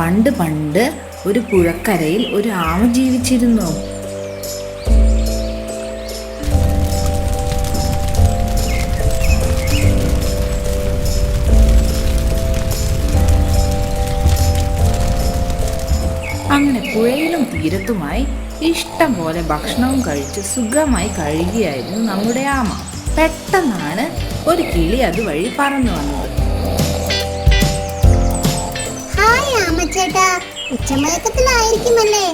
പണ്ട് പണ്ട് ഒരു പുഴക്കരയിൽ ഒരു ആമ ജീവിച്ചിരുന്നു. അങ്ങനെ പുഴയിലും തീരത്തുമായി ഇഷ്ടം പോലെ ഭക്ഷണവും കഴിച്ച് സുഖമായി കഴിയുകയായിരുന്നു നമ്മുടെ ആമ. പെട്ടെന്നാണ് ഒരു കിളി അതുവഴി പറന്നു വന്നത്. ആമച്ചേട്ടാ ഉച്ചമയക്കത്തിലായിരിക്കുമല്ലേ?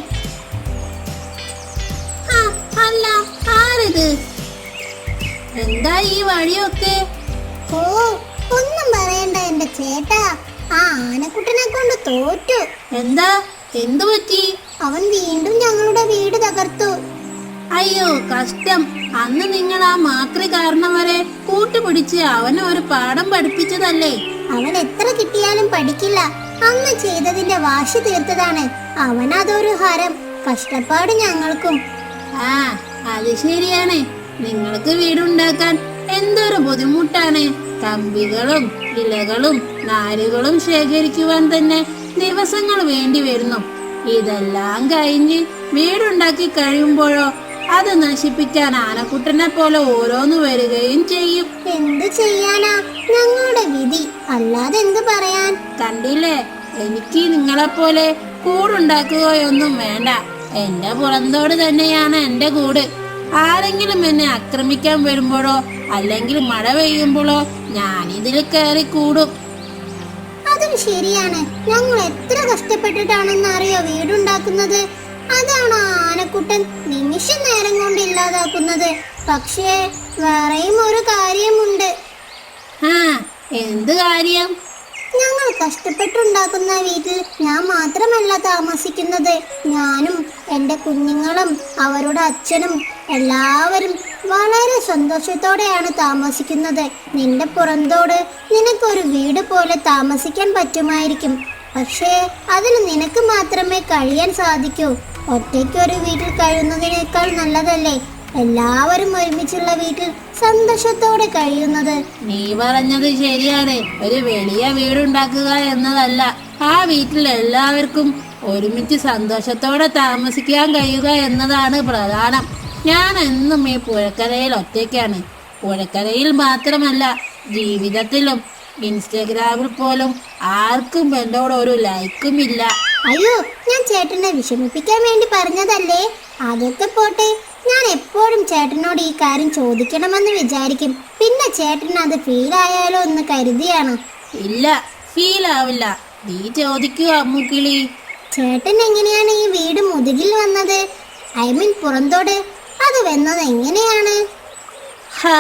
അല്ല ആരത്? എന്താ ഈ വഴിയൊക്കെ? ഓ ഒന്നും പറയണ്ട എന്റെ ചേട്ടാ. ആ ആനക്കുട്ടനെ കൊണ്ട് തോറ്റു. എന്താ? എന്തു പറ്റി? അവൻ വീണ്ടും ഞങ്ങളുടെ വീട് തകർത്തു. അയ്യോ കഷ്ടം. അന്ന് നിങ്ങൾ ആ മാക്രി കാരണം വരെ കൂട്ടുപിടിച്ച് അവനെ ഒരു പാഠം പഠിപ്പിച്ചതല്ലേ? അവൻ എത്ര കിട്ടിയാലും പഠിക്കില്ല. അന്ന് ചെയ്തതിന്റെ വാശി തീർത്തതാണ് അവൻ അതൊരു ഹരം. കഷ്ടപ്പാട് ഞങ്ങൾക്കും. ആ അത് ശരിയാണ്. നിങ്ങൾക്ക് വീടുണ്ടാക്കാൻ എന്തൊരു ബുദ്ധിമുട്ടാണ്. കമ്പികളും ഇലകളും നാരുകളും ശേഖരിക്കുവാൻ തന്നെ ദിവസങ്ങൾ വേണ്ടി വരുന്നു. ഇതെല്ലാം കഴിഞ്ഞ് വീടുണ്ടാക്കി കഴിയുമ്പോഴോ അത് നശിപ്പിക്കാൻ ആനക്കുട്ടനെ പോലെ ഓരോന്ന് വരികയും ചെയ്യും. എന്ത് ചെയ്യാനാ? ഞങ്ങളുടെ വിധി. അല്ലാതെ എന്ത് പറയാൻ? കണ്ടില്ലേ? എനിക്ക് നിങ്ങളെ നിങ്ങളെപ്പോലെ കൂടുണ്ടാക്കുകയൊന്നും വേണ്ട. എന്റെ പുറന്തോട് തന്നെയാണ് എന്റെ കൂട്. ആരെങ്കിലും എന്നെ ആക്രമിക്കാൻ വരുമ്പോഴോ അല്ലെങ്കിൽ മഴ പെയ്യുമ്പോഴോ ഞാനിതിൽ കയറി കൂടും. അതും ശരിയാണ്. ഞങ്ങൾ എത്ര കഷ്ടപ്പെട്ടിട്ടാണെന്ന് അറിയോ വീടുണ്ടാക്കുന്നത്? അതാണ് ആനക്കുട്ടൻ നിമിഷ നേരം കൊണ്ട് ഇല്ലാതാക്കുന്നത്. പക്ഷേ വേറെയും ഒരു കാര്യമുണ്ട്. ആ എന്ത് കാര്യം? ഞങ്ങൾ കഷ്ടപ്പെട്ടുണ്ടാക്കുന്ന വീട്ടിൽ ഞാൻ മാത്രമല്ല താമസിക്കുന്നത്. ഞാനും എന്റെ കുഞ്ഞുങ്ങളും അവരുടെ അച്ഛനും എല്ലാവരും വളരെ സന്തോഷത്തോടെയാണ് താമസിക്കുന്നത്. നിന്റെ പുറന്തോട് നിനക്കൊരു വീട് പോലെ താമസിക്കാൻ പറ്റുമായിരിക്കും. പക്ഷേ അതിന് നിനക്ക് മാത്രമേ കഴിയാൻ സാധിക്കൂ. ഒറ്റയ്ക്ക് ഒരു വീട്ടിൽ കഴിയുന്നതിനേക്കാൾ നല്ലതല്ലേ? എല്ലാവരും ഒരുമിച്ചുള്ള വീട്ടിൽ സന്തോഷത്തോടെ കഴിയുന്നത്. നീ പറഞ്ഞത് ശരിയാണ്. ഒരു വലിയ വീടുണ്ടാക്കുക എന്നതല്ല. ആ വീട്ടിൽ എല്ലാവർക്കും ഒരുമിച്ച് സന്തോഷത്തോടെ താമസിക്കാൻ കഴിയുക എന്നതാണ് പ്രധാനം. ഞാൻ എന്നും ഈ പുഴക്കരയിൽ ഒറ്റയ്ക്കാണ്. പുഴക്കരയിൽ മാത്രമല്ല ജീവിതത്തിലും ഇൻസ്റ്റഗ്രാമിൽ പോലും ആർക്കും എന്നോട് ഒരു ലൈക്കും ഇല്ല. അയ്യോ ഞാൻ ചേട്ടനെ വിഷമിപ്പിക്കാൻ വേണ്ടി പറഞ്ഞതല്ലേ? അതൊക്കെ പോട്ടെ. ഞാൻ എപ്പോഴും ചേട്ടനോട് ഈ കാര്യം ചോദിക്കണമെന്ന് വിചാരിക്കും. പിന്നെ ചേട്ടൻ അത് ഫീൽ ആയാലോ എന്ന് കരുതിയാണ്. ഇല്ല ഫീൽ ആവില്ല. നീ ചോദിക്കൂ അമ്മുക്കിളി. ചേട്ടൻ എങ്ങനെയാണ് ഈ വീട് മുതുകിൽ വന്നത്? ഐ മീൻ പുറന്തോട്. അത് വന്നത് എങ്ങനെയാണ്? ഹാ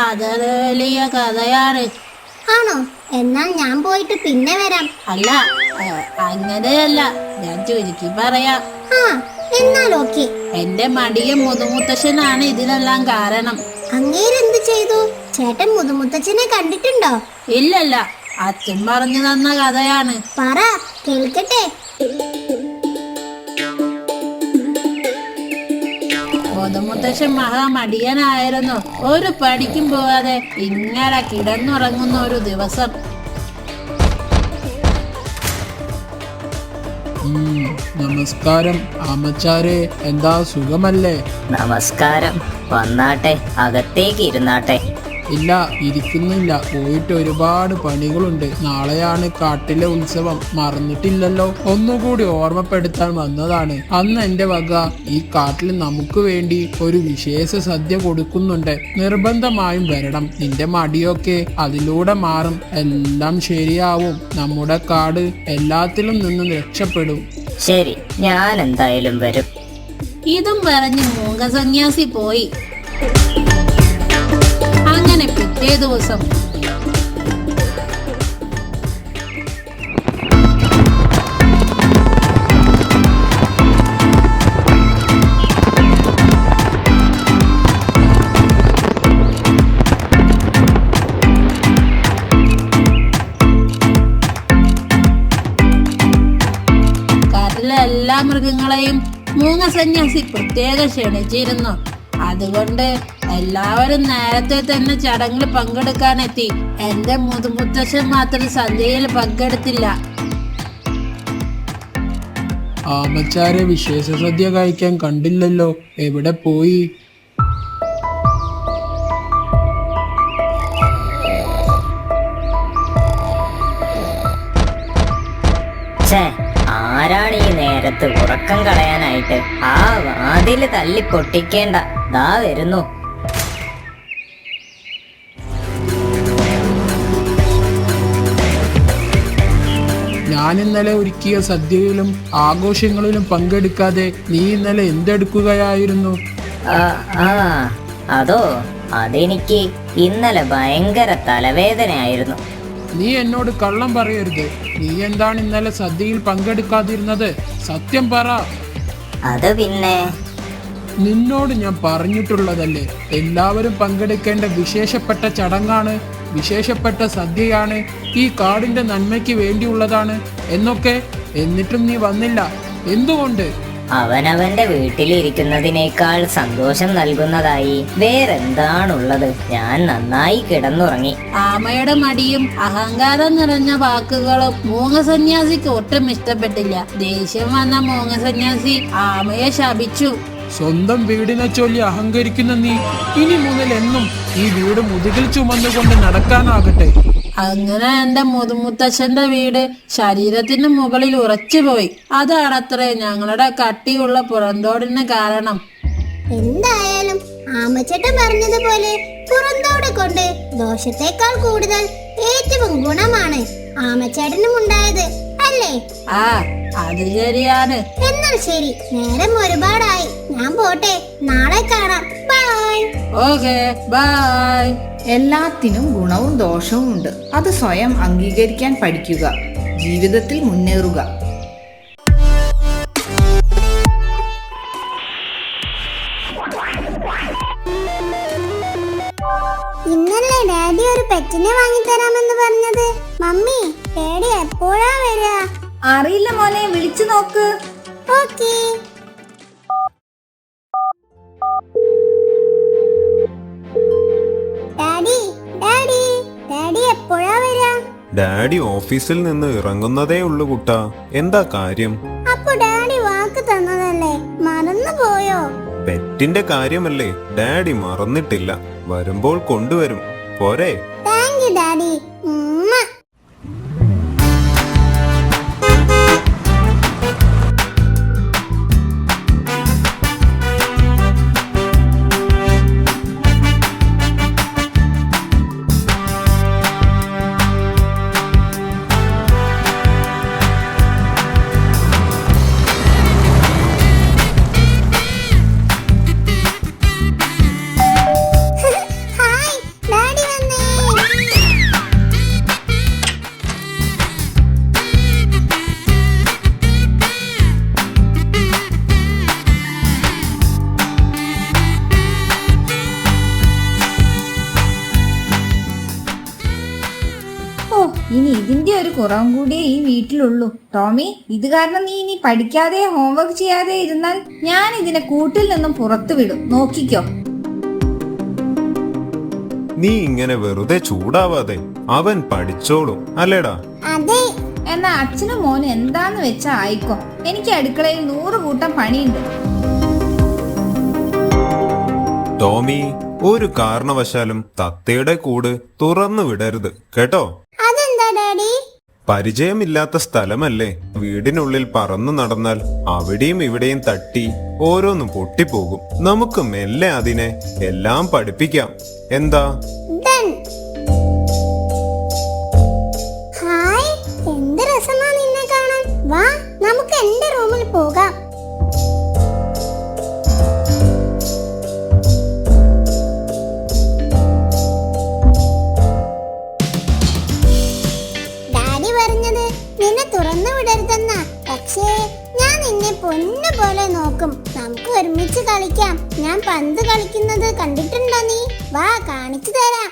അതൊരു വലിയ കഥയാണ്. ആണോ? എന്നാൽ ഞാൻ പോയിട്ട് പിന്നെ വരാം. അല്ല അങ്ങനെയല്ല. ഞാൻ ചുരുക്കി പറയാ. ആ എന്നാൽ ഓക്കെ. എന്റെ മടിയും മുതുമുത്തശ്ശനാണ് ഇതിനെല്ലാം കാരണം. അങ്ങേരെന്ത് ചെയ്തു? ചേട്ടൻ മുതുമുത്തച്ഛനെ കണ്ടിട്ടുണ്ടോ? ഇല്ലല്ല അച്ഛൻ പറഞ്ഞു തന്ന കഥയാണ്. പറ കേൾക്കട്ടെ? മുതുമുത്തശ്ശൻ മഹാമടിയനായിരുന്നു. ഒരു പണിക്കും പോവാതെ ഇങ്ങനെ കിടന്നുറങ്ങുന്ന ഒരു ദിവസം. നമസ്കാരം ആമച്ചാരെ. എന്താ സുഖമല്ലേ? നമസ്കാരം. വന്നാട്ടെ അകത്തേക്ക് ഇരുന്നാട്ടെ. ഇല്ല ഇരിക്കുന്നില്ല. പോയിട്ട് ഒരുപാട് പണികളുണ്ട്. നാളെയാണ് കാട്ടിലെ ഉത്സവം. മറന്നിട്ടില്ലല്ലോ. ഒന്നുകൂടി ഓർമ്മപ്പെടുത്താൻ വന്നതാണ്. അന്ന് എന്റെ വക ഈ കാട്ടിൽ നമുക്ക് വേണ്ടി ഒരു വിശേഷ സദ്യ കൊടുക്കുന്നുണ്ട്. നിർബന്ധമായും വരണം. നിന്റെ മടിയൊക്കെ അതിലൂടെ മാറും. എല്ലാം ശരിയാവും. നമ്മുടെ കാട് എല്ലാത്തിലും നിന്നും രക്ഷപ്പെടും. ശരി ഞാൻ എന്തായാലും വരും. ഇതും പറഞ്ഞ് മൂകസന്യാസി പോയി. പിറ്റേ ദിവസം. എല്ലാ മൃഗങ്ങളെയും മൂങ്ങ സന്യാസി പ്രത്യേക ക്ഷണിച്ചിരുന്നു. അതുകൊണ്ട് എല്ലാവരും നേരത്തെ തന്നെ ചടങ്ങിൽ പങ്കെടുക്കാനെത്തി. എന്റെ മുതുമുത്തശ്ശൻ മാത്രം സന്ധ്യയിൽ പങ്കെടുത്തില്ല. ആമച്ചാരെ വിശേഷ സദ്യ കഴിക്കാൻ കണ്ടില്ലല്ലോ. എവിടെ പോയി? ആരാണ് ഈ നേരത്ത് ഉറക്കം കളയാനായിട്ട്? ആ വാതിൽ തല്ലി പൊട്ടിക്കേണ്ട ദാ വരുന്നു. ഞാൻ ഇന്നലെ ഒരുക്കിയ സദ്യയിലും ആഘോഷങ്ങളിലും പങ്കെടുക്കാതെ നീ ഇന്നലെ എന്തെടുക്കുകയായിരുന്നു? ആ ആ അതോ അതെനിക്ക് ഇന്നലെ ഭയങ്കര തലവേദനയായിരുന്നു. നീ എന്നോട് കള്ളം പറയരുത്. നീ എന്താണ് ഇന്നലെ സദ്യയിൽ പങ്കെടുക്കാതിരുന്നത്? സത്യം പറ. അത് പിന്നെ? നിന്നോട് ഞാൻ പറഞ്ഞിട്ടുള്ളതല്ലേ. എല്ലാവരും പങ്കെടുക്കേണ്ട വിശേഷപ്പെട്ട ചടങ്ങാണ് വിശേഷപ്പെട്ട സദ്യയാണ് ഈ കാടിന്റെ നന്മയ്ക്ക് വേണ്ടിയുള്ളതാണ് എന്നൊക്കെ എന്നിട്ടും നീ വന്നില്ല. എന്തുകൊണ്ട്? അവനവന്റെ വീട്ടിലിരിക്കുന്നതിനേക്കാൾ സന്തോഷം നൽകുന്നതായി വേറെന്താണുള്ളത്? ഞാൻ നന്നായി കിടന്നുറങ്ങി. ആമയുടെ മടിയും അഹങ്കാരം നിറഞ്ഞ വാക്കുകളും മൂങ്ങ സന്യാസിക്ക് ഒട്ടും ഇഷ്ടപ്പെട്ടില്ല. ദേഷ്യം വന്ന മൂങ്ങ സന്യാസി ആമയെ ശപിച്ചു. സ്വന്തം വീടിനെ ചൊല്ലി അഹങ്കരിക്കുന്ന നീ ഇനി മുതൽ എന്നും ഈ വീട് മുതുകിൽ ചുമന്നുകൊണ്ട് നടക്കാനാകട്ടെ. അങ്ങനെ എന്റെ മുതുമുത്തച്ഛന്റെ വീട് ശരീരത്തിന് മുകളിൽ ഉറച്ചുപോയി അതാണത്രേ ഞങ്ങളുടെ കട്ടിയുള്ള പുറന്തോടിന് കാരണം. എന്തായാലും ആമച്ചേട്ടൻ പറഞ്ഞതുപോലെ പുറന്തോട് കൊണ്ട് ദോഷത്തെക്കാൾ കൂടുതൽ ഏറ്റവും ഗുണമാണ് ആമച്ചേട്ടനും ഉണ്ടായത് അല്ലേ ആ അത് ശരിയാണ്. എന്നാൽ ശരി നേരം ഒരുപാടായി. ഞാൻ പോട്ടെ. നാളെ കാണാം. ബൈ ഓക്കെ ബൈ എല്ലാത്തിനും ഗുണവും ദോഷവും ഉണ്ട്. അത് സ്വയം അംഗീകരിക്കാൻ പഠിക്കുക. ജീവിതത്തിൽ മുന്നേറുക. ഇന്നല്ലേ ഡാഡി ഒരു പെറ്റിനെ വാങ്ങിത്തരാമെന്ന് പറഞ്ഞത്? മമ്മി ഡാഡി എപ്പോഴാ വരാ അറിയില്ല മോനെ വിളിച്ചു നോക്ക്. ഓക്കേ. ഡാഡി ഡാഡി ഡാഡി എപ്പോഴാ വരാ ഡാഡി ഓഫീസിൽ നിന്ന് ഇറങ്ങുന്നതേ ഉള്ളു കുട്ടാ. എന്താ കാര്യം? അപ്പൊ ഡാഡി വാക്ക് തന്നതല്ലേ? മറന്നു പോയോ? പെറ്റിന്റെ കാര്യമല്ലേ ഡാഡി മറന്നിട്ടില്ല. വരുമ്പോൾ കൊണ്ടുവരും. പോരെ? Thank you daddy. വീട്ടിലുള്ളൂ. ടോമി ഇത് കാരണം നീ ഇനി പഠിക്കാതെ ഹോംവർക്ക് ചെയ്യാതെ ഇരുന്നാൽ ഞാൻ ഇതിനെ കൂട്ടിൽ നിന്നും പുറത്തു വിടും. നോക്കിക്കോ. നീ ഇങ്ങനെ വെറുതെ ചൂടാവാതെ അവൻ പഠിച്ചോളൂ അല്ലേടാ? അതെ. എന്നാ അച്ഛനും മോനും എന്താന്ന് വെച്ചാ ആയിക്കോ. എനിക്ക് അടുക്കളയിൽ നൂറ് കൂട്ടം പണിയുണ്ട്. ടോമി ഒരു കാരണവശാലും തത്തയുടെ കൂട് തുറന്നു വിടരുത് കേട്ടോ? അതെന്താ ഡാഡി? പരിചയമില്ലാത്ത സ്ഥലമല്ലേ? വീടിനുള്ളിൽ പറന്നു നടന്നാൽ അവിടെയും ഇവിടെയും തട്ടി ഓരോന്നും പൊട്ടിപ്പോകും. നമുക്ക് മെല്ലെ അതിനെ എല്ലാം പഠിപ്പിക്കാം. എന്താ? ഹായ് എന്ത് രസമാ നിന്നെ കാണാൻ. വാ നമുക്ക് എന്റെ റൂമിൽ പോകാം. തുറന്നു പക്ഷേ ഞാൻ നിന്നെ പൊന്നു പോലെ നോക്കും. നമുക്ക് ഒരുമിച്ച് കളിക്കാം. ഞാൻ പന്ത് കളിക്കുന്നത് കണ്ടിട്ടുണ്ടോ നീ? വാ കാണിച്ചു തരാം.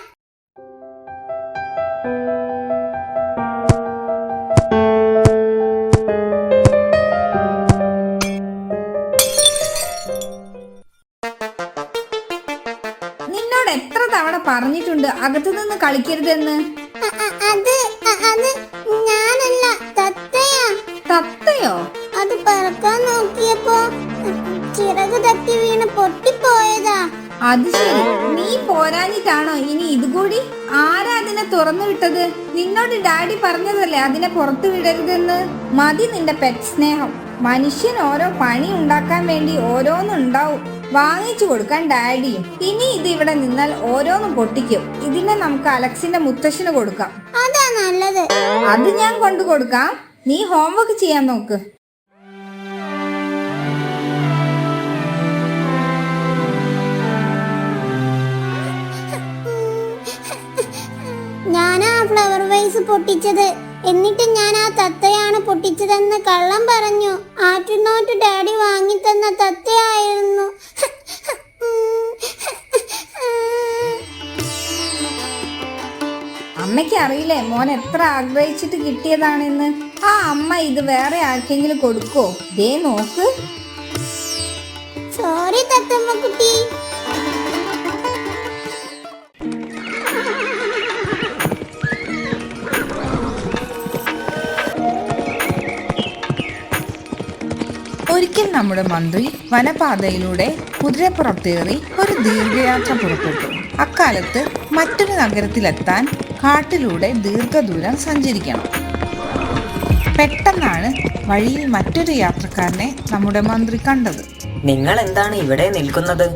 നിന്നോട് എത്ര തവണ പറഞ്ഞിട്ടുണ്ട് അകത്തു നിന്ന് കളിക്കരുതെന്ന്? അത് അത് നോക്കിയപ്പോ ചിറക് തട്ടി വീണ് പൊട്ടിപ്പോയതാ. അത് ശരി. നീ പോരാഞ്ഞിട്ടാണോ ഇനി ഇതുകൂടി ആരാ അതിനെ തുറന്നു വിട്ടത്? നിന്നോട് ഡാഡി പറഞ്ഞതല്ലേ അതിനെ പുറത്തു വിടരുതെന്ന്? മതി നിന്റെ പെറ്റ് സ്നേഹം. മനുഷ്യൻ ഓരോ പണി ഉണ്ടാക്കാൻ വേണ്ടി ഓരോന്നുണ്ടാവും. വാങ്ങിച്ചു കൊടുക്കാൻ ഡാഡിയും. ഇനി ഇത് ഇവിടെ നിന്നാൽ ഓരോന്നും പൊട്ടിക്കും. ഇതിനെ നമുക്ക് അലക്സിന്റെ മുത്തശ്ശിന് കൊടുക്കാം. അതാ നല്ലത്. അത് ഞാൻ കൊണ്ടു കൊടുക്കാം. നീ ഹോംവർക്ക് ചെയ്യാൻ നോക്ക്. ഫ്ലവർ വൈസ് പൊട്ടിച്ചത്. എന്നിട്ട് ഞാൻ ആ തത്തയാണ് പൊട്ടിച്ചതെന്ന് കള്ളം പറഞ്ഞു. ആറ്റുനോട്ട് ഡാഡി വാങ്ങി തന്ന തത്തയായിരുന്നു. അമ്മയ്ക്ക് അറിയില്ലേ മോൻ എത്ര ആഗ്രഹിച്ചിട്ട് കിട്ടിയതാണെന്ന്? ആ അമ്മ ഇത് വേറെ ആർക്കെങ്കിലും കൊടുക്കോ ദേ നോക്ക്. സോറി തത്തമ്മ കുട്ടി നമ്മുടെ മന്ത്രി വനപാതയിലൂടെ കുതിരപ്പുറത്തേറി ഒരു ദീർഘയാത്ര പുറപ്പെട്ടു. അക്കാലത്ത് മറ്റൊരു നഗരത്തിലെത്താൻ കാട്ടിലൂടെ ദീർഘദൂരം സഞ്ചരിക്കണം. പെട്ടെന്നാണ് വഴിയിൽ മറ്റൊരു യാത്രക്കാരനെ നമ്മുടെ മന്ത്രി കണ്ടത്. നിങ്ങൾ എന്താണ് ഇവിടെ നിൽക്കുന്നത്?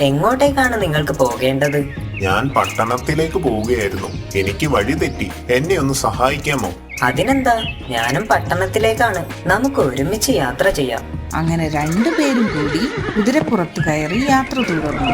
എങ്ങോട്ടേക്കാണ് നിങ്ങൾക്ക് പോകേണ്ടത്? ഞാൻ പട്ടണത്തിലേക്ക് പോവുകയായിരുന്നു. എനിക്ക് വഴി തെറ്റി. എന്നെ ഒന്ന് സഹായിക്കാമോ? അതിനെന്താ? ഞാനും പട്ടണത്തിലേക്കാണ്. നമുക്ക് ഒരുമിച്ച് യാത്ര ചെയ്യാം. അങ്ങനെ രണ്ടുപേരും കൂടി കുതിരപ്പുറത്ത് കയറി യാത്ര തുടർന്നു.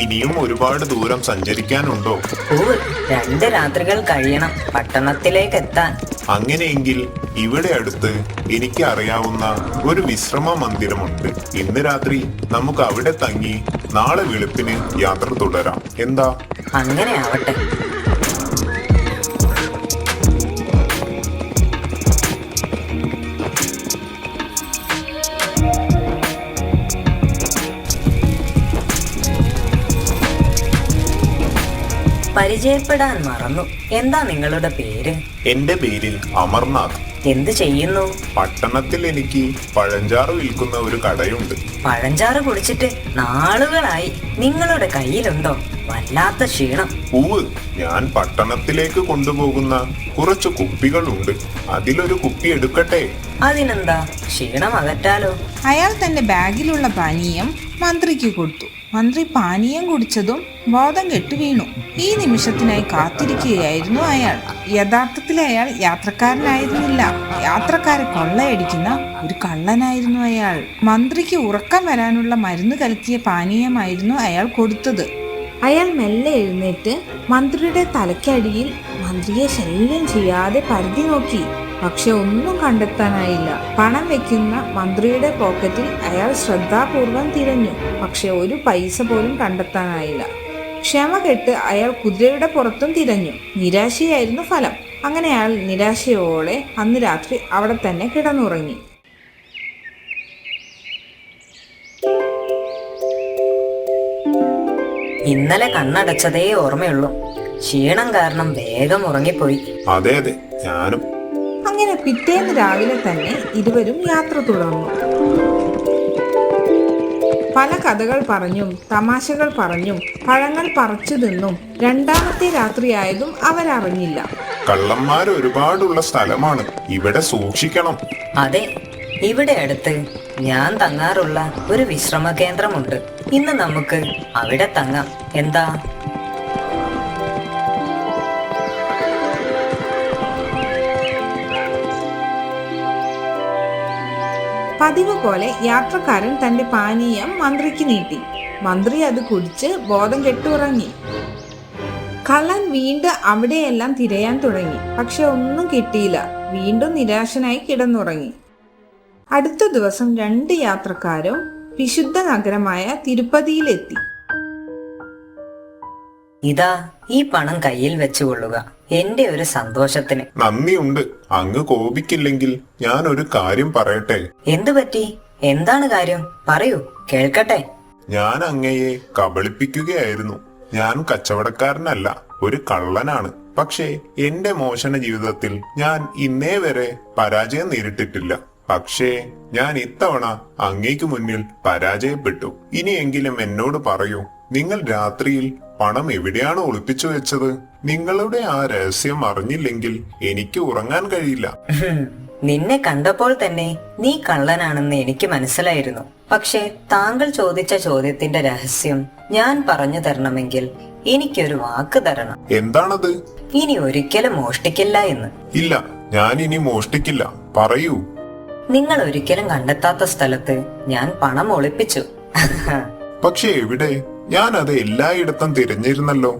ഇനിയും ഒരുപാട് ദൂരം സഞ്ചരിക്കാനുണ്ടോ? ഓ രണ്ട് രാത്രികൾ കഴിയണം. പട്ടണത്തിലേക്ക് എത്താൻ അങ്ങനെയെങ്കിൽ ഇവിടെ അടുത്ത് എനിക്ക് അറിയാവുന്ന ഒരു വിശ്രമ മന്ദിരമുണ്ട്. ഇന്ന് രാത്രി നമുക്ക് അവിടെ തങ്ങി നാളെ വെളുപ്പിന് യാത്ര തുടരാം. എന്താ? അങ്ങനെ ആവട്ടെ. പരിചയപ്പെടാൻ മറന്നു. എന്താ നിങ്ങളുടെ പേര്? എന്റെ പേരിൽ അമർനാഥ്. എന്ത് ചെയ്യുന്നു? പട്ടണത്തിൽ എനിക്ക് പഴഞ്ചാറ് വിൽക്കുന്ന ഒരു കടയുണ്ട്. പഴഞ്ചാറ് കുടിച്ചിട്ട് നാളുകളായി നിങ്ങളുടെ കയ്യിലുണ്ടോ? വല്ലാത്ത ക്ഷീണം. പൂവ് ഞാൻ പട്ടണത്തിലേക്ക് കൊണ്ടുപോകുന്ന കുറച്ച് കുപ്പികളുണ്ട്. അതിലൊരു കുപ്പി എടുക്കട്ടെ? അതിനെന്താ? ക്ഷീണം അകറ്റാലോ? അയാൾ തന്റെ ബാഗിലുള്ള പാനീയം മന്ത്രിക്ക് കൊടുത്തു. മന്ത്രി പാനീയം കുടിച്ചതും ബോധം കെട്ടു വീണു. ഈ നിമിഷത്തിനായി കാത്തിരിക്കുകയായിരുന്നു അയാൾ. യഥാർത്ഥത്തിൽ അയാൾ യാത്രക്കാരനായിരുന്നില്ല. യാത്രക്കാരെ കൊള്ളയടിക്കുന്ന ഒരു കള്ളനായിരുന്നു അയാൾ. മന്ത്രിക്ക് ഉറക്കം വരാനുള്ള മരുന്ന് കലക്കിയ പാനീയമായിരുന്നു അയാൾ കൊടുത്തത്. അയാൾ മെല്ലെ എഴുന്നേറ്റ് മന്ത്രിയുടെ തലയ്ക്കടിയിൽ മന്ത്രിയെ ശല്യം ചെയ്യാതെ പരിധി നോക്കി. പക്ഷെ ഒന്നും കണ്ടെത്താനായില്ല. പണം വെക്കുന്ന മന്ത്രിയുടെ പോക്കറ്റിൽ അയാൾ ശ്രദ്ധാപൂർവം തിരഞ്ഞു. പക്ഷെ ഒരു പൈസ പോലും കണ്ടെത്താനായില്ല. ക്ഷമ കെട്ട് അയാൾ കുതിരയുടെ പുറത്തും തിരഞ്ഞു. നിരാശയായിരുന്നു ഫലം. അങ്ങനെ അയാൾ നിരാശയോടെ അന്ന് രാത്രി അവിടെ തന്നെ കിടന്നുറങ്ങി. ഇന്നലെ കണ്ണടച്ചതേ ഓർമ്മയുള്ളൂ. ക്ഷീണം കാരണം വേഗം ഉറങ്ങിപ്പോയി. അതെ അതെ. ഞാനും അങ്ങനെ പിറ്റേന്ന് രാവിലെ തന്നെ ഇരുവരും യാത്ര തുടർന്നു. പല കഥകൾ പറഞ്ഞും തമാശകൾ പറഞ്ഞും പഴങ്ങൾ പറിച്ചു തിന്നും രണ്ടാമത്തെ രാത്രിയായതും അവരറിഞ്ഞില്ല. കള്ളന്മാർ ഒരുപാടുള്ള സ്ഥലമാണ്. ഇവിടെ സൂക്ഷിക്കണം. അതെ ഇവിടെ അടുത്ത് ഞാൻ തങ്ങാറുള്ള ഒരു വിശ്രമ കേന്ദ്രമുണ്ട് ഇന്ന് നമുക്ക് അവിടെ തങ്ങാം. എന്താ? പതിവ് പോലെ യാത്രക്കാരൻ തന്റെ പാനീയം മന്ത്രിക്ക് നീട്ടി. മന്ത്രി അത് കുടിച്ച് ബോധം കെട്ടുറങ്ങി. കള്ളൻ വീണ്ടും അവിടെയെല്ലാം തിരയാൻ തുടങ്ങി. പക്ഷെ ഒന്നും കിട്ടിയില്ല. വീണ്ടും നിരാശനായി കിടന്നുറങ്ങി. അടുത്ത ദിവസം രണ്ട് യാത്രക്കാരും വിശുദ്ധ നഗരമായ തിരുപ്പതിയിലെത്തി. ഇതാ ഈ പണം കയ്യിൽ വെച്ചുകൊള്ളുക. എന്റെ ഒരു സന്തോഷത്തിന്. നന്ദിയുണ്ട്. അങ്ങ് കോപിക്കില്ലെങ്കിൽ ഞാൻ ഒരു കാര്യം പറയട്ടെ? എന്തു പറ്റി? എന്താണ് കാര്യം? പറയൂ കേൾക്കട്ടെ. ഞാൻ അങ്ങയെ കബളിപ്പിക്കുകയായിരുന്നു. ഞാൻ കച്ചവടക്കാരനല്ല ഒരു കള്ളനാണ്. പക്ഷേ എന്റെ മോശന ജീവിതത്തിൽ ഞാൻ ഇന്നേ വരെ പരാജയം നേരിട്ടിട്ടില്ല. പക്ഷേ ഞാൻ ഇത്തവണ അങ്ങേക്ക് മുന്നിൽ പരാജയപ്പെട്ടു. ഇനിയെങ്കിലും എന്നോട് പറയൂ നിങ്ങൾ രാത്രിയിൽ പണം എവിടെയാണ് ഒളിപ്പിച്ചു വെച്ചത്? നിങ്ങളുടെ ആ രഹസ്യം അറിഞ്ഞില്ലെങ്കിൽ എനിക്ക് ഉറങ്ങാൻ കഴിയില്ല. നിന്നെ കണ്ടപ്പോൾ തന്നെ നീ കള്ളനാണെന്ന് എനിക്ക് മനസ്സിലായിരുന്നു. പക്ഷേ താങ്കൾ ചോദിച്ച ചോദ്യത്തിന്റെ രഹസ്യം ഞാൻ പറഞ്ഞു തരണമെങ്കിൽ എനിക്കൊരു വാക്ക് തരണം. എന്താണത്? ഇനി ഒരിക്കലും മോഷ്ടിക്കില്ല എന്ന്. ഇല്ല ഞാൻ ഇനി മോഷ്ടിക്കില്ല. പറയൂ. നിങ്ങൾ ഒരിക്കലും കണ്ടെത്താത്ത സ്ഥലത്ത് ഞാൻ പണം ഒളിപ്പിച്ചു. പക്ഷെ എവിടെ? ഞാൻ അത് എല്ലായിടത്തും തിരഞ്ഞിരുന്നല്ലോ.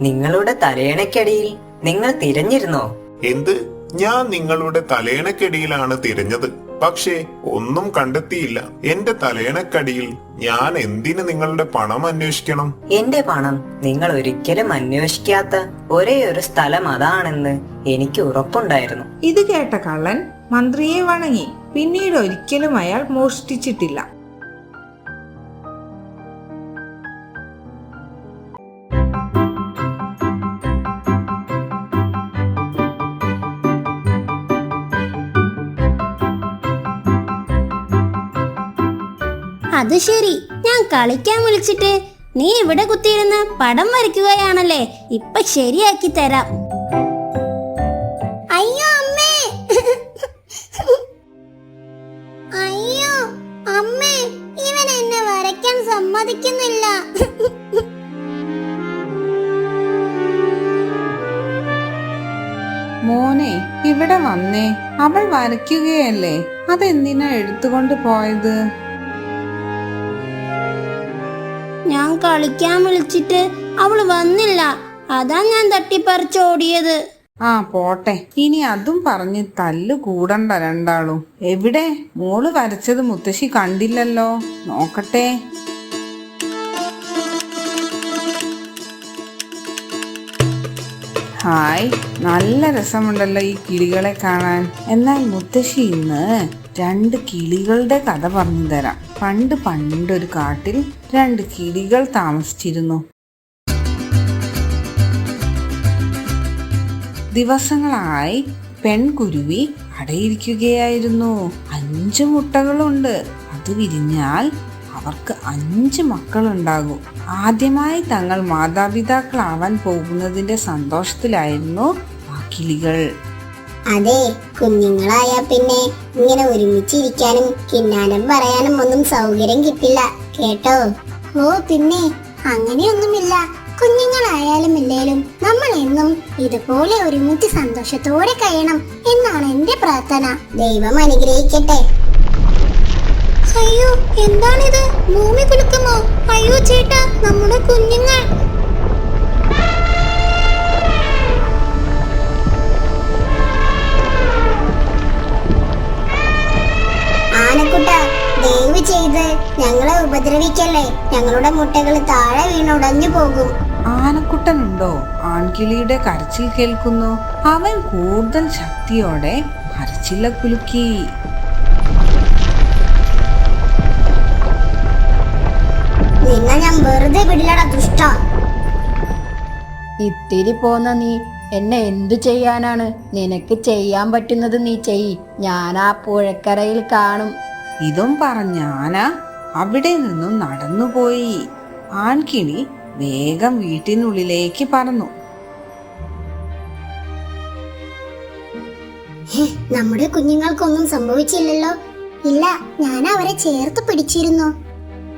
നിങ്ങളുടെ തലയണയ്ക്കടിയിൽ നിങ്ങൾ തിരഞ്ഞിരുന്നോ? എന്ത്? ഞാൻ നിങ്ങളുടെ തലയണക്കടിയിലാണ് തിരഞ്ഞത്. പക്ഷേ ഒന്നും കണ്ടെത്തിയില്ല. എന്റെ തലയണക്കടിയിൽ ഞാൻ എന്തിന് നിങ്ങളുടെ പണം അന്വേഷിക്കണം? എന്റെ പണം നിങ്ങൾ ഒരിക്കലും അന്വേഷിക്കാത്ത ഒരേ ഒരു സ്ഥലം അതാണെന്ന് എനിക്ക് ഉറപ്പുണ്ടായിരുന്നു. ഇത് കേട്ട കള്ളൻ മന്ത്രിയെ വണങ്ങി. പിന്നീട് ഒരിക്കലും അയാൾ മോഷ്ടിച്ചിട്ടില്ല. അത് ശരി. ഞാൻ കളിക്കാൻ വിളിച്ചിട്ട് നീ ഇവിടെ കുത്തിയിരുന്ന് പടം വരയ്ക്കുകയാണല്ലേ? ഇപ്പൊ ശരിയാക്കി തരാം. അയ്യോ അമ്മേ. അയ്യോ അമ്മേ. ഇവൻ എന്നെ വരയ്ക്കാൻ സമ്മതിക്കുന്നില്ല. മോനെ ഇവിടെ വന്നേ. അവൾ വരയ്ക്കുകയല്ലേ? അതെന്തിനാ എടുത്തുകൊണ്ട് പോയത്? കളിക്കാൻ വിളിച്ചിട്ട് അവൾ വന്നില്ല. അതാ ഞാൻ തട്ടിപ്പറിച്ച് ഓടിയത്. ആ പോട്ടെ. ഇനി അതും പറഞ്ഞ് തല്ല് കൂടണ്ട രണ്ടാളും. എവിടെ? മോൾ വരച്ചത് മുത്തശ്ശി കണ്ടില്ലല്ലോ. നോക്കട്ടെ. ഹായ്. നല്ല രസമുണ്ടല്ലോ ഈ കിളികളെ കാണാൻ. എന്നാൽ മുത്തശ്ശി ഇന്ന് രണ്ട് കിളികളുടെ കഥ പറഞ്ഞു തരാം. പണ്ട് പണ്ടൊരു കാട്ടിൽ രണ്ട് കിളികൾ താമസിച്ചിരുന്നു. ദിവസങ്ങളായി പെൺകുരുവി അടയിരിക്കുകയായിരുന്നു. അഞ്ച് മുട്ടകളുണ്ട്. അത് വിരിഞ്ഞാൽ അവർക്ക് അഞ്ച് മക്കളുണ്ടാകും. ആദ്യമായി തങ്ങൾ മാതാപിതാക്കളാവാൻ പോകുന്നതിന്റെ സന്തോഷത്തിലായിരുന്നു ആ അതെ കുഞ്ഞുങ്ങളായ പിന്നെ ഇങ്ങനെ ഒരുമിച്ചിരിക്കാനും കിന്നാനം പറയാനും ഒന്നും സൗകര്യം കിട്ടില്ല കേട്ടോ? ഓ പിന്നെ അങ്ങനെയൊന്നുമില്ല. കുഞ്ഞുങ്ങളായാലും ഇല്ലേലും നമ്മൾ എന്നും ഇതുപോലെ ഒരുമിച്ച് സന്തോഷത്തോടെ കഴിയണം എന്നാണ് എന്റെ പ്രാർത്ഥന. ദൈവം അനുഗ്രഹിക്കട്ടെ. അയ്യോ എന്താണിത്? ഭൂമി കുലുക്കുമോ? അയ്യോ ചേട്ടാ നമ്മുടെ കുഞ്ഞുങ്ങൾ. ആനക്കുട്ട ദയവ് ചെയ്ത് ഞങ്ങളെ ഉപദ്രവിക്കല്ലേ? ഞങ്ങളുടെ മുട്ടകൾ താഴെ വീണുടഞ്ഞു പോകും. ആനക്കുട്ടനുണ്ടോ? ആൺകിളിയുടെ കരച്ചിൽ കേൾക്കുന്നു. അവൻ കൂടുതൽ ശക്തിയോടെ കരച്ചില കുലുക്കി നിന്നെ ഞാൻ വെറുതെ വിടില്ലടാ ദുഷ്ട. ഇത്തിരി പോന്ന നീ എന്നെ എന്തു ചെയ്യാനാണ്? നിനക്ക് ചെയ്യാൻ പറ്റുന്നത് നീ ചെയ്. ഞാൻ ആ പുഴക്കരയിൽ കാണും. ഇതും പറഞ്ഞാനാ അവിടെ നിന്നും നടന്നുപോയി ആൺകിളി വേഗം വീട്ടിനുള്ളിലേക്ക് പറന്നു. നമ്മുടെ കുഞ്ഞുങ്ങൾക്കൊന്നും സംഭവിച്ചില്ലല്ലോ. ഇല്ല ഞാൻ അവരെ ചേർത്ത് പിടിച്ചിരുന്നു.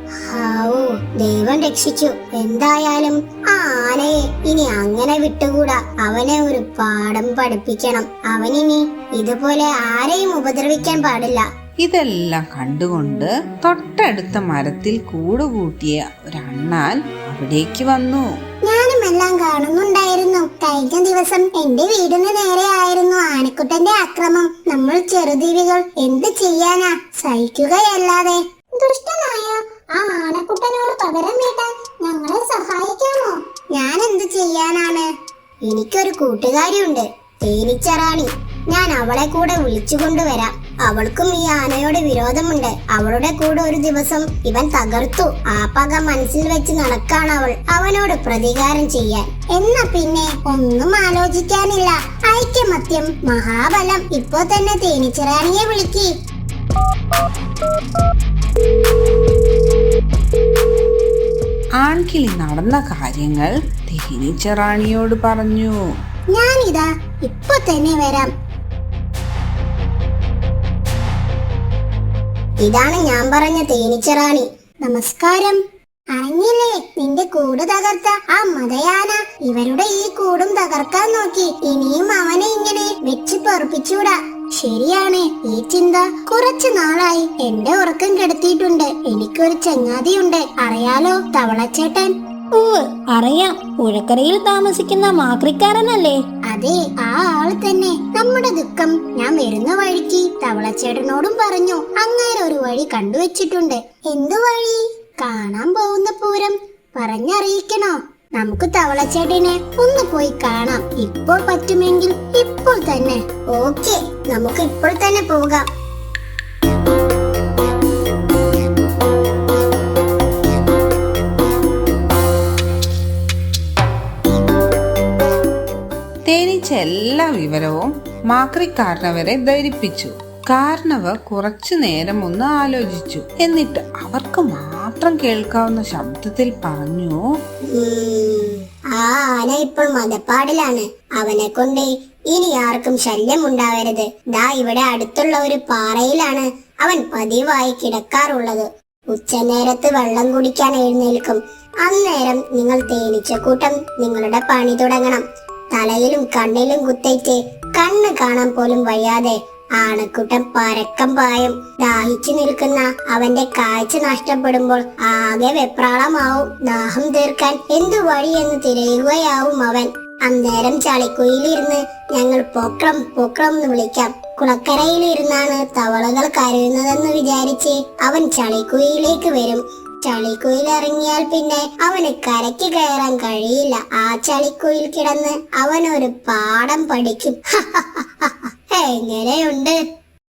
ഹാവൂ ദൈവം രക്ഷിച്ചു. എന്തായാലും ആ ആനയെ ഇനി അങ്ങനെ വിട്ടുകൂടാ. അവനെ ഒരു പാഠം പഠിപ്പിക്കണം. അവനിനി ഇതുപോലെ ആരെയും ഉപദ്രവിക്കാൻ പാടില്ല. ഇതെല്ലാം കണ്ടുകൊണ്ട് തൊട്ടടുത്ത മരത്തിൽ കൂടുകൂട്ടിയ ഒരണ്ണാൻ അവിടേക്ക് വന്നു. ഞാനും എല്ലാം കാണുന്നുണ്ടായിരുന്നു. കഴിഞ്ഞ ദിവസം എന്റെ വീടിന് നേരെ ആയിരുന്നു ആനക്കുട്ടന്റെ അക്രമം നമ്മൾ ചെറുതീവികൾ എന്ത് ചെയ്യാനാ? സഹിക്കുകയല്ലാതെ. ദുഷ്ടനായ? ആ ആനക്കുട്ടനോട് പകരം വീട്ടാൻ ഞങ്ങളെ സഹായിക്കാമോ? ഞാൻ എന്ത് ചെയ്യാനാണ്? എനിക്കൊരു കൂട്ടുകാരിയുണ്ട്. തേനീച്ചറാണി. ഞാൻ അവളെ കൂടെ വിളിച്ചു കൊണ്ടുവരാം. അവൾക്കും ഈ ആനയോട് വിരോധമുണ്ട്. അവളുടെ കൂടെ ഒരു ദിവസം ഇവൻ തകർത്തു. ആ പക മനസ്സിൽ വെച്ച് നടക്കാണ് അവൾ. അവനോട് പ്രതികാരം ചെയ്യാൻ. എന്നാ പിന്നെ? ഒന്നും ആലോചിക്കാനില്ല. ഐക്യമത്യം മഹാബലം. ഇപ്പോ തന്നെ തേനീച്ചറാണിയെ വിളിക്കി. ആൺകിളി നടന്ന കാര്യങ്ങൾ തേനീച്ച റാണിയോട് പറഞ്ഞു. ഞാനിതാ ഇപ്പൊ തന്നെ വരാം. ഇതാണ് ഞാൻ പറഞ്ഞ തേനീച്ച റാണി നമസ്കാരം. അറിഞ്ഞില്ലേ നിന്റെ കൂട് തകർത്ത ആ മതയാന ഇവരുടെ ഈ കൂടും തകർക്കാൻ നോക്കി. ഇനിയും അവനെ ഇങ്ങനെ വെച്ച് പൊറപ്പിച്ചൂടാ ശരിയാണ് ഈ ചിന്ത കുറച്ചു നാളായി എന്റെ ഉറക്കം കെടുത്തിയിട്ടുണ്ട്. എനിക്കൊരു ചങ്ങാതിയുണ്ട്. അറിയാലോ തവളച്ചേട്ടൻ? ഓ അറിയാം. പുഴക്കരയിൽ താമസിക്കുന്ന മാക്രിക്കാരനല്ലേ? അതെ ആ ആൾ തന്നെ. നമ്മുടെ ദുഃഖം ഞാൻ വരുന്ന വഴിക്ക് തവളച്ചേട്ടനോടും പറഞ്ഞു. അങ്ങനെ ഒരു വഴി കണ്ടുവച്ചിട്ടുണ്ട്. എന്തു വഴി? കാണാൻ പോകുന്ന പൂരം പറഞ്ഞറിയിക്കണോ? നമുക്ക് തവളച്ചേട്ടനെ ഒന്ന് പോയി കാണാം. ഇപ്പോൾ പറ്റുമെങ്കിൽ ഇപ്പോൾ തന്നെ. ഓക്കെ നമുക്ക് ഇപ്പോൾ തന്നെ പോകാം. തേനീച്ച എല്ലാ വിവരവും മാക്രിക്കാരനവരെ ധരിപ്പിച്ചു. കാരണവർ കുറച്ചു നേരം ഒന്ന് ആലോചിച്ചു. എന്നിട്ട് അവർക്ക് മാത്രം കേൾക്കാവുന്ന ശബ്ദത്തിൽ പറഞ്ഞു ആ ആന ഇപ്പോൾ മതപ്പാടിലാണ്. അവനെ കൊണ്ട് ഇനി ആർക്കും ശല്യം ഉണ്ടാവരുത്. ദാ ഇവിടെ അടുത്തുള്ള ഒരു പാറയിലാണ് അവൻ പതിവായി കിടക്കാറുള്ളത്. ഉച്ചനേരത്ത് വെള്ളം കുടിക്കാൻ എഴുന്നേൽക്കും. അന്നേരം നിങ്ങൾ തേനീച്ചക്കൂട്ടം നിങ്ങളുടെ പണി തുടങ്ങണം. തലയിലും കണ്ണിലും കുത്തേറ്റ് കണ്ണ് കാണാൻ പോലും വയ്യാതെ ആണക്കുട്ടൻ പരക്കം പായും ദാഹിച്ചു നിൽക്കുന്ന അവന്റെ കാഴ്ച നഷ്ടപ്പെടുമ്പോൾ ആകെ വെപ്രാളമാവും. ദാഹം തീർക്കാൻ എന്തു വഴിയെന്ന് തിരയുകയാവും അവൻ. അന്നേരം ചളിക്കുയിലിരുന്ന് ഞങ്ങൾ പൊക്രം പൊക്രം എന്ന് വിളിക്കാം. കുളക്കരയിലിരുന്നാണ് തവളകൾ കരയുന്നതെന്ന് വിചാരിച്ച് അവൻ ചളിക്കുയിലേക്ക് വരും. ചളിക്കുയിൽ ഇറങ്ങിയാൽ പിന്നെ അവന് കരയ്ക്ക് കയറാൻ കഴിയില്ല. ആ ചളിക്കുയിൽ കിടന്ന് അവൻ ഒരു പാഠം പഠിക്കും. എങ്ങനെയുണ്ട്?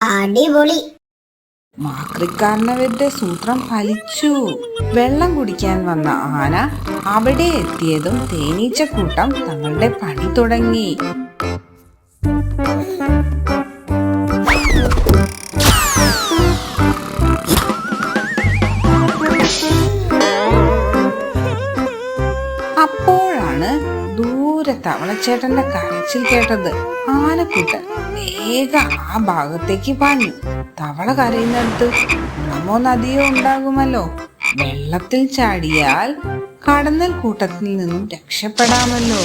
അടിപൊളി. മാതൃക്കാരനവരുടെ സൂത്രം ഫലിച്ചു വെള്ളം കുടിക്കാൻ വന്ന ആന അവിടെ എത്തിയതും തേനീച്ചക്കൂട്ടം തങ്ങളുടെ പണി തുടങ്ങി. ദൂരെ കരച്ചിൽ കേട്ടത് ആനക്കൂട്ടൻ വേഗം ആ ഭാഗത്തേക്ക് പാഞ്ഞു. തവള കരയുന്നിടത്ത് നമ്മോ നദിയോ ഉണ്ടാകുമല്ലോ. വെള്ളത്തിൽ ചാടിയാൽ കടന്നൽ കൂട്ടത്തിൽ നിന്നും രക്ഷപ്പെടാമല്ലോ.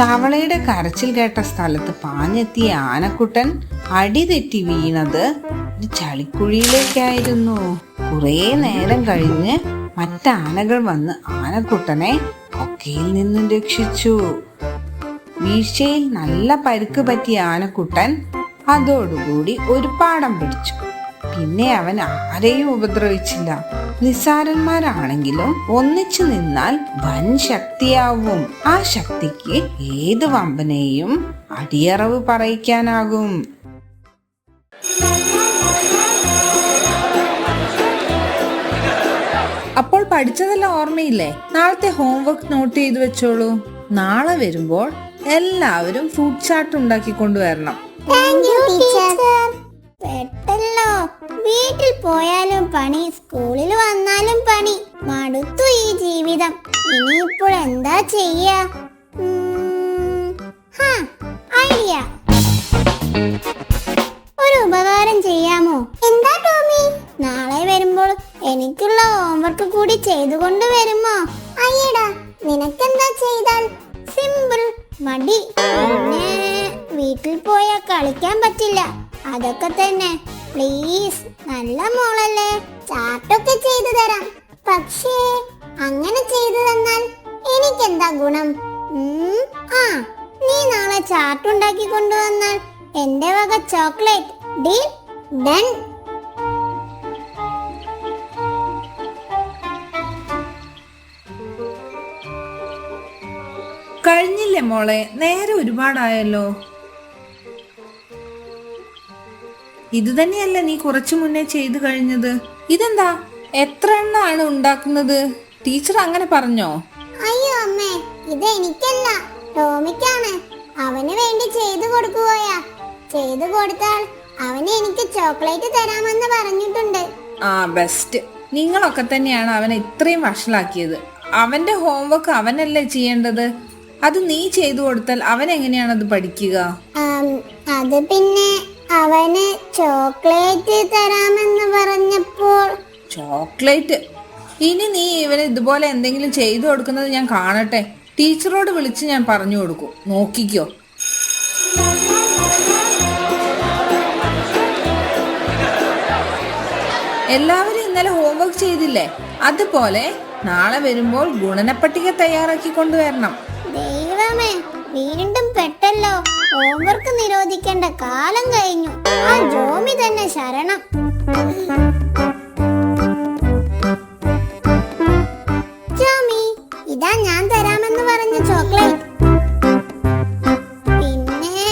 തവളയുടെ കരച്ചിൽ കേട്ട സ്ഥലത്ത് പാഞ്ഞെത്തിയ ആനക്കുട്ടൻ അടി തെറ്റി വീണത് ഒരു ചളിക്കുഴിയിലേക്കായിരുന്നു. കുറേ നേരം കഴിഞ്ഞ് മറ്റാനകൾ വന്ന് ആനക്കുട്ടനെ കൊക്കയിൽ നിന്നും രക്ഷിച്ചു. വീഴ്ചയിൽ നല്ല പരുക്ക് പറ്റിയ ആനക്കുട്ടൻ അതോടുകൂടി ഒരു പാഠം പിടിച്ചു പിന്നെ അവൻ ആരെയും ഉപദ്രവിച്ചില്ല. നിസ്സാരന്മാരാണെങ്കിലും ഒന്നിച്ചു നിന്നാൽ വൻ ശക്തിയാവും. ആ ശക്തിക്ക് ഏത് വമ്പനെയും അടിയറവ് പറയിക്കാനാകും. പഠിച്ചതെല്ലാം ഓർമ്മയില്ലേ? നാളത്തെ ഹോംവർക്ക് നോട്ട് ചെയ്തു വെച്ചോളൂ. നാളെ വരുമ്പോൾ എല്ലാവരും ഫുഡ് ചാട്ട് ഉണ്ടാക്കി കൊണ്ടുവരണം പെട്ടല്ലോ. വീട്ടിൽ പോയാലും പണി സ്കൂളിൽ വന്നാലും പണി. മടുത്തു ഈ ജീവിതം. ഇനിയിപ്പോൾ എന്താ ചെയ്യാ? ഐഡിയ. ഒരു ഉപകാരം ചെയ്യാമോ? എന്താ ടോമി? നാളെ വരുമ്പോൾ എനിക്കുള്ള ഹോംവർക്ക് കൂടി ചെയ്തുകൊണ്ട് വരുമോ? അയ്യടാ നിനക്കെന്താ ചെയ്താൽ? സിമ്പിൾ മടി. വീട്ടിൽ പോയാൽ കളിക്കാൻ പറ്റില്ല. അതൊക്കെ തന്നെ. പ്ലീസ് നല്ല മോളല്ലേ. ചാർട്ടൊക്കെ ചെയ്തു തരാം. പക്ഷേ അങ്ങനെ ചെയ്തു തന്നാൽ എനിക്കെന്താ ഗുണം? ആ നീ നാളെ ചാർട്ട് ഉണ്ടാക്കി കൊണ്ടുവന്നാൽ എന്റെ വക ചോക്ലേറ്റ് ഡീൽ ഡൺ. കഴിഞ്ഞില്ലേ മോളെ? നേരെ ഒരുപാടായല്ലോ. ഇത് തന്നെയല്ല നീ കുറച്ചു മുന്നേ ചെയ്തു കഴിഞ്ഞത്? ഇതെന്താ? എത്ര എണ്ണമാണ് ഉണ്ടാക്കുന്നത്? ടീച്ചർ അങ്ങനെ പറഞ്ഞോ? അയ്യോ അമ്മേ ഇത് എനിക്കല്ല. ടോമിക്കാണ് അവന് വേണ്ടി ചെയ്തു കൊടുക്കുകയാ. ചെയ്തു കൊടുത്താൽ അവന് എനിക്ക് ചോക്ലേറ്റ് തരാമെന്ന് പറഞ്ഞിട്ടുണ്ട്. ആ ബെസ്റ്റ്. നിങ്ങളൊക്കെ തന്നെയാണ് അവനെ ഇത്രയും വഷളാക്കിയത്. അവന്റെ ഹോംവർക്ക് അവനല്ലേ ചെയ്യേണ്ടത്? അത് നീ ചെയ്തു കൊടുത്താൽ അവൻ എങ്ങനെയാണ് അത് പഠിക്കുക? അത് പിന്നെ അവന് ചോക്ലേറ്റ് തരാമെന്ന് പറഞ്ഞപ്പോൾ ചോക്ലേറ്റ്? ഇനി നീ ഇവന് ഇതുപോലെ എന്തെങ്കിലും ചെയ്തു കൊടുക്കുന്നത് ഞാൻ കാണട്ടെ. ടീച്ചറോട് വിളിച്ച് ഞാൻ പറഞ്ഞു കൊടുക്കും. നോക്കിക്കോ. എല്ലാവരും ഇന്നലെ ഹോംവർക്ക് ചെയ്തില്ലേ? അതുപോലെ നാളെ വരുമ്പോൾ ഗുണനപ്പട്ടിക തയ്യാറാക്കി കൊണ്ടുവരണം. ദൈവമേ വീണ്ടും പെട്ടല്ലോ. ഹോംവർക്ക് നിരോധിക്കേണ്ട കാലം കഴിഞ്ഞു. ആ ജോമി തന്നെ ശരണം. ജോമി ഇതാ ഞാൻ തരാമെന്ന് പറഞ്ഞ ചോക്ലേറ്റ്. പിന്നെ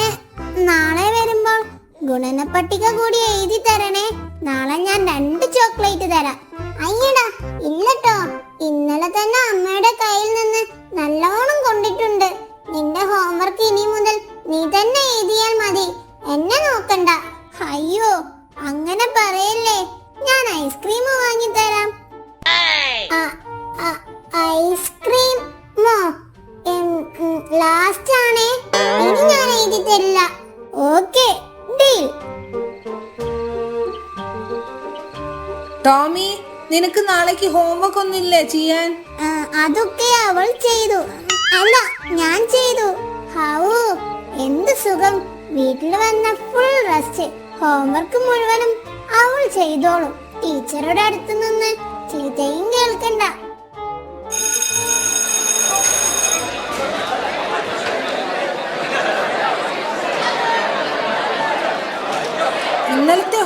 നാളെ വരുമ്പോൾ ഗുണനപ്പട്ടിക കൂടി എഴുതി തരണേ. നാളെ ഞാൻ രണ്ട് ചോക്ലേറ്റ് തരാം.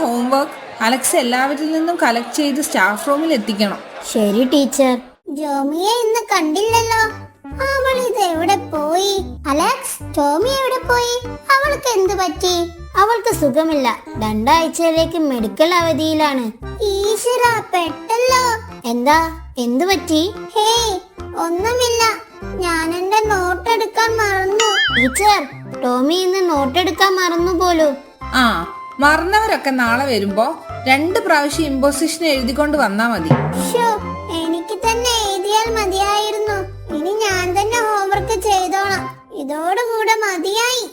ഹോംവർക്ക് അലക്സ് എല്ലാവരിൽ നിന്നും കളക്ട് ചെയ്ത് സ്റ്റാഫ് റൂമിൽ എത്തിക്കണം. ശരി ടീച്ചർ ജോമിയെ ഇന്ന് കണ്ടില്ലല്ലോ. അവൾ ഇത് എവിടെ പോയി? അലക്സ് ടോമി എവിടെ പോയി? അവൾക്ക് എന്ത് പറ്റി? അവൾക്ക് സുഖമില്ല. രണ്ടാഴ്ചയിലേക്ക് മെഡിക്കൽ അവധിയിലാണ്. ഈശ്വര പെട്ടല്ലോ. എന്താ എന്തു പറ്റി? ഹേയ് ഒന്നുമില്ല. ഞാൻ എന്റെ നോട്ട് എടുക്കാൻ മറന്നു. ടീച്ചർ ടോമി ഇന്ന് നോട്ട് എടുക്കാൻ മറന്നു പോലും. ആ മറന്നവരൊക്കെ നാളെ വരുമ്പോ രണ്ട് പ്രാവശ്യം ഇമ്പോസിഷൻ എഴുതിക്കൊണ്ട് വന്നാ മതി. എനിക്ക് തന്നെ എഴുതിയാൽ മതിയായിരുന്നു. ഇനി ഞാൻ തന്നെ ഹോംവർക്ക് ചെയ്തോളാം. ഇതോടുകൂടെ മതിയായി.